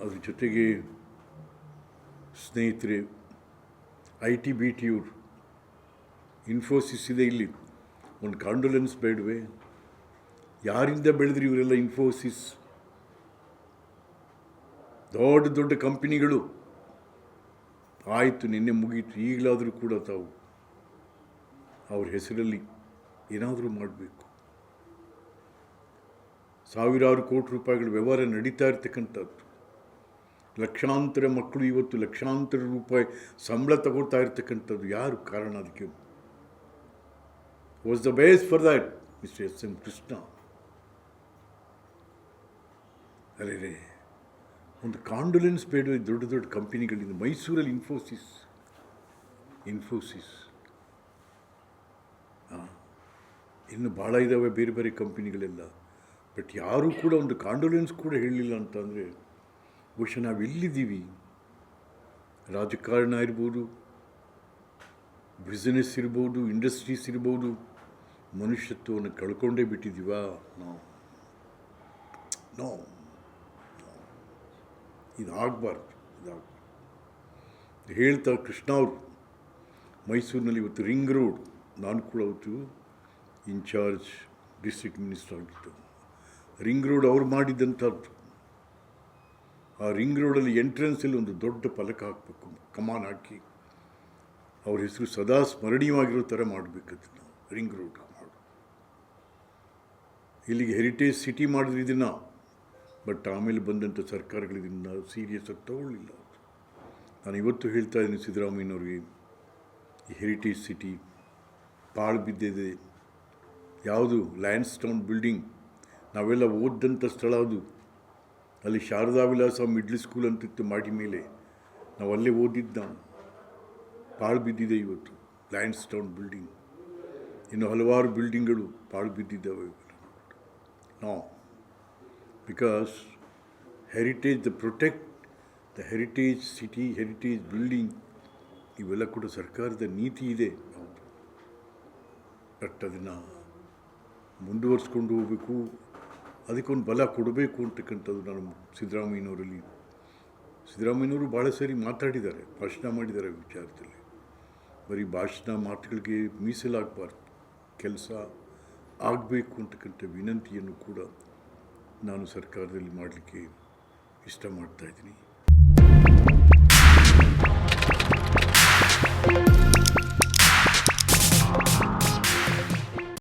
ಅದ್ರ ಜೊತೆಗೆ ಸ್ನೇಹಿತರೆ, ಐ ಟಿ ಬಿ ಟಿಯವರು ಇನ್ಫೋಸಿಸ್ ಇದೆ ಇಲ್ಲಿ. ಒಂದು ಕಾಂಡೋಲೆನ್ಸ್ ಬೇಡವೆ. ಯಾರಿಂದ ಬೆಳೆದ್ರಿ ಇವರೆಲ್ಲ ಇನ್ಫೋಸಿಸ್? ದೊಡ್ಡ ದೊಡ್ಡ ಕಂಪನಿಗಳು. ಆಯಿತು, ನಿನ್ನೆ ಮುಗೀತು. ಈಗಲಾದರೂ ಕೂಡ ತಾವು ಅವ್ರ ಹೆಸರಲ್ಲಿ ಏನಾದರೂ ಮಾಡಬೇಕು. ಸಾವಿರಾರು ಕೋಟಿ ರೂಪಾಯಿಗಳ ವ್ಯವಹಾರ ನಡೀತಾ ಇರ್ತಕ್ಕಂಥದ್ದು. ಲಕ್ಷಾಂತರ ಮಕ್ಕಳು ಇವತ್ತು ಲಕ್ಷಾಂತರ ರೂಪಾಯಿ ಸಂಬಳ ತಗೊಳ್ತಾ ಇರ್ತಕ್ಕಂಥದ್ದು ಯಾರು ಕಾರಣ ಅದಕ್ಕೆ? Was the base for that mister S M Krishna ಅರೆ ಒಂದು ಕಾಂಡುಲೆನ್ಸ್ ಬೇಡ ದೊಡ್ಡ ದೊಡ್ಡ ಕಂಪನಿಗಳಿಂದ? ಮೈಸೂರಲ್ಲಿ ಇನ್ಫೋಸಿಸ್ ಇನ್ಫೋಸಿಸ್ ಇನ್ನು ಭಾಳ ಇದ್ದಾವೆ ಬೇರೆ ಬೇರೆ ಕಂಪನಿಗಳೆಲ್ಲ. ಬಟ್ ಯಾರೂ ಕೂಡ ಒಂದು ಕಾಂಡೋಲೆನ್ಸ್ ಕೂಡ ಹೇಳಲಿಲ್ಲ ಅಂತಂದರೆ ಬಹುಶಃ ನಾವು ಎಲ್ಲಿದ್ದೀವಿ? ರಾಜಕಾರಣ ಇರ್ಬೋದು ಬಿಸ್ನೆಸ್ ಇರ್ಬೋದು ಇಂಡಸ್ಟ್ರೀಸ್ ಇರ್ಬೋದು, ಮನುಷ್ಯತ್ವವನ್ನು ಕಳ್ಕೊಂಡೇ ಬಿಟ್ಟಿದ್ದೀವಾ? ನಾವು ನೋ. ಇದಾಗಬಾರ್ದು ಇದಾಗಬಾರ್ದು. ಹೇಳ್ತಾ ಕೃಷ್ಣ ಅವರು, ಮೈಸೂರಿನಲ್ಲಿ ಇವತ್ತು ರಿಂಗ್ ರೋಡ್, ನಾನು ಕೂಡ ಅವತ್ತು ಇನ್ಚಾರ್ಜ್ ಡಿಸ್ಟ್ರಿಕ್ಟ್ ಮಿನಿಸ್ಟರ್ ಆಗಿತ್ತು. ರಿಂಗ್ ರೋಡ್ ಅವ್ರು ಮಾಡಿದ್ದಂಥದ್ದು. ಆ ರಿಂಗ್ ರೋಡಲ್ಲಿ ಎಂಟ್ರೆನ್ಸಲ್ಲಿ ಒಂದು ದೊಡ್ಡ ಫಲಕ ಹಾಕಬೇಕು, ಕಮಾನ್ ಹಾಕಿ. ಅವ್ರ ಹೆಸರು ಸದಾ ಸ್ಮರಣೀಯವಾಗಿರೋ ಥರ ಮಾಡಬೇಕದು ನಾವು ರಿಂಗ್ ರೋಡ್ ಮಾಡು ಇಲ್ಲಿಗೆ ಹೆರಿಟೇಜ್ ಸಿಟಿ ಮಾಡಿದ್ರು ಇದನ್ನು ಬಟ್ ಆಮೇಲೆ ಬಂದಂಥ ಸರ್ಕಾರಗಳು ಸೀರಿಯಸ್ ಆಗಿ ತಗೊಳ್ಳಿಲ್ಲ ನಾನು ಇವತ್ತು ಹೇಳ್ತಾ ಇದ್ದೀನಿ ಸಿದ್ದರಾಮಯ್ಯನವ್ರಿಗೆ, ಈ ಹೆರಿಟೇಜ್ ಸಿಟಿ ಪಾಳು ಬಿದ್ದಿದೆ. ಯಾವುದು ಲ್ಯಾಂಡ್ ಸ್ಟೋನ್ ಬಿಲ್ಡಿಂಗ್, ನಾವೆಲ್ಲ ಓದ್ದಂಥ ಸ್ಥಳ ಅದು. ಅಲ್ಲಿ ಶಾರದಾ ವಿಲಾಸ ಮಿಡ್ಲ್ ಸ್ಕೂಲ್ ಅಂತಿತ್ತು ಮಾಡಿ ಮೇಲೆ. ನಾವು ಅಲ್ಲೇ ಓದಿದ್ದು. ನಾವು ಪಾಳು ಬಿದ್ದಿದೆ ಇವತ್ತು ಲ್ಯಾಂಡ್ ಟೌನ್ ಬಿಲ್ಡಿಂಗ್ ಇನ್ನು ಹಲವಾರು ಬಿಲ್ಡಿಂಗ್ಗಳು ಪಾಳು ಬಿದ್ದಿದ್ದಾವೆ ನಾ because heritage the protect the heritage city heritage building ಇವೆಲ್ಲ ಕೂಡ ಸರ್ಕಾರದ ನೀತಿ ಇದೆ ಬಟ್ ಅದನ್ನು ಮುಂದುವರಿಸ್ಕೊಂಡು ಹೋಗಬೇಕು. ಅದಕ್ಕೊಂದು ಬಲ ಕೊಡಬೇಕು ಅಂತಕ್ಕಂಥದ್ದು ನಾನು ಸಿದ್ದರಾಮಯ್ಯನವರಲ್ಲಿ ಸಿದ್ದರಾಮಯ್ಯನವರು ಭಾಳ ಸರಿ ಮಾತಾಡಿದ್ದಾರೆ, ಭಾಷಣ ಮಾಡಿದ್ದಾರೆ ವಿಚಾರದಲ್ಲಿ. ಬರೀ ಭಾಷಣ ಮಾತುಗಳಿಗೆ ಮೀಸಲಾಗಬಾರ್ದು, ಕೆಲಸ ಆಗಬೇಕು ಅಂತಕ್ಕಂಥ ವಿನಂತಿಯನ್ನು ಕೂಡ ನಾನು ಸರ್ಕಾರದಲ್ಲಿ ಮಾಡಲಿಕ್ಕೆ ಇಷ್ಟ ಮಾಡ್ತಾ